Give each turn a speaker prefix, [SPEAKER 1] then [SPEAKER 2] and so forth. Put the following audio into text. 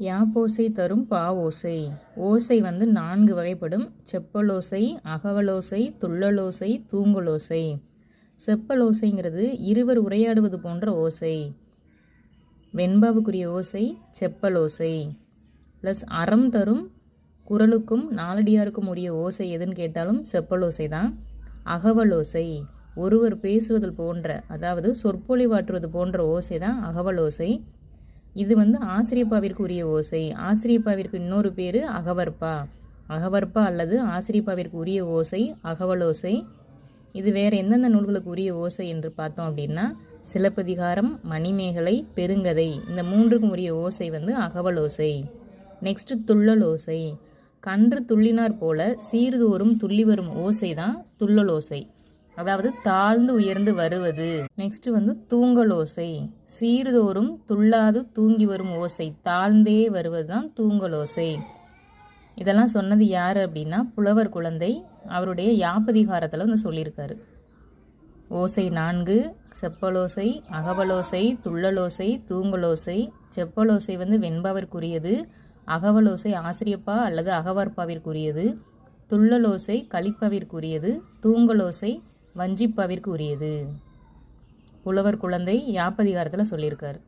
[SPEAKER 1] யாப்போசை தரும் பா ஓசை ஓசை வந்து நான்கு வகைப்படும். செப்பலோசை அகவலோசை துள்ளலோசை தூங்கலோசை. செப்பலோசைங்கிறது இருவர் உரையாடுவது போன்ற ஓசை. வெண்பாவுக்குரிய ஓசை செப்பலோசை. ப்ளஸ் அறம் தரும் குரலுக்கும் நாலடியாருக்கும் உரிய ஓசை எதுன்னு கேட்டாலும் செப்பலோசை தான். அகவலோசை. ஒருவர் பேசுவது போன்ற அதாவது சொற்பொழிவாற்றுவது போன்ற ஓசை தான் அகவலோசை. இது வந்து ஆசிரியப்பாவிற்கு உரிய ஓசை. ஆசிரியப்பாவிற்கு இன்னொரு பேர் அகவற்பா அகவற்பா அல்லது ஆசிரியப்பாவிற்கு உரிய ஓசை அகவலோசை. இது வேறு எந்தெந்த நூல்களுக்கு உரிய ஓசை என்று பார்த்தோம் அப்படின்னா சிலப்பதிகாரம் மணிமேகலை பெருங்கதை. இந்த மூன்றுக்கும் உரிய ஓசை வந்து அகவலோசை. நெக்ஸ்ட் துள்ளலோசை. கன்று துள்ளினார் போல சீர்தோறும் துள்ளி வரும் ஓசை தான் துள்ளலோசை. அதாவது தாழ்ந்து உயர்ந்து வருவது. நெக்ஸ்ட் வந்து தூங்கலோசை. சீர்தோறும் துள்ளாது தூங்கி வரும் ஓசை. தாழ்ந்தே வருவது தான் தூங்கலோசை. இதெல்லாம் சொன்னது யார் அப்படின்னா புலவர் குழந்தை அவருடைய யாப்பதிகாரத்தில் வந்து சொல்லியிருக்காரு. ஓசை நான்கு செப்பலோசை அகவலோசை துள்ளலோசை தூங்கலோசை. செப்பலோசை வந்து வெண்பாவிற்குரியது அகவலோசை ஆசிரியப்பா அல்லது அகவற்பாவிற்குரியது துள்ளலோசை கழிப்பவிற்குரியது தூங்கலோசை வஞ்சிப்பாவிற்கு உரியது. புலவர் குழந்தை யாப்பதிகாரத்தில் சொல்லியிருக்கார்.